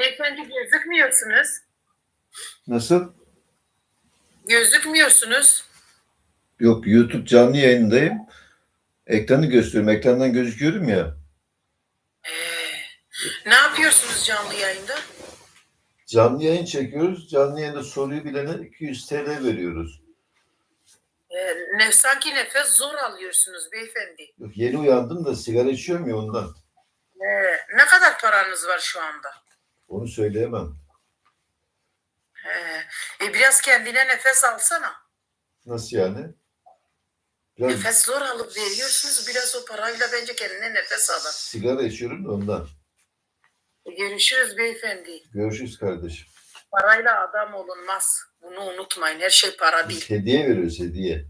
Beyefendi gözükmüyorsunuz. Nasıl? Gözükmüyorsunuz. Yok YouTube canlı yayındayım. Ekranı gösteriyorum. Ekrandan gözüküyorum ya. Ee, ne yapıyorsunuz canlı yayında? Canlı yayın çekiyoruz. Canlı yayında soruyu bilene 200 TL veriyoruz. Ee, ne, sanki nefes zor alıyorsunuz beyefendi. Yok, yeni uyandım da sigara içiyorum ya ondan. Ee, ne kadar paranız var şu anda? Onu söyleyemem. Ee, e, biraz kendine nefes alsana. Nasıl yani? Biraz Nefes zor alıp veriyorsunuz. Biraz o parayla bence kendine nefes alın. sigara içiyorum da ondan. Görüşürüz beyefendi. Görüşürüz kardeşim. Parayla adam olunmaz. Bunu unutmayın. Her şey para değil. Biz hediye veriyoruz hediye.